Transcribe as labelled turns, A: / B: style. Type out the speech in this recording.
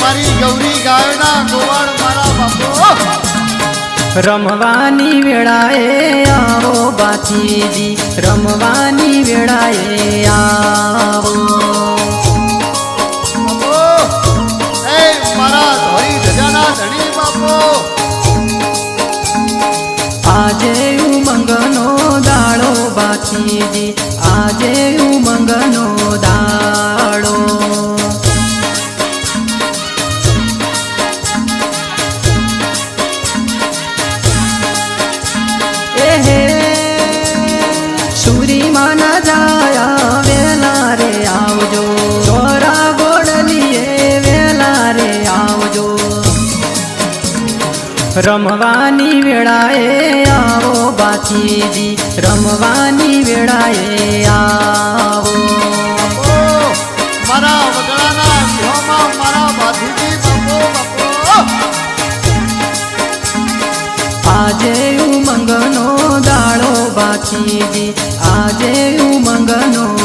A: મારી ગૌરી ગાયના ગોવાળ મારા બાપો.
B: રમવાની વેળાએ આવો બાચીજી રમવાની વેળાએ આવો.
A: એ મારા ધોરી ધજાના ધણી બાપો.
B: આજે ઉમંગનો દાળો બાચીજી આજે રમવાની વેળાએ આવો બાછીજી રમવાની વેળાએ આવો.
A: મારા વગડાના વિહોમાં મારા બાધુજી બાપો બાપો.
B: આજે ઉમંગનો દાળો બાચીજી આજે ઉમંગનો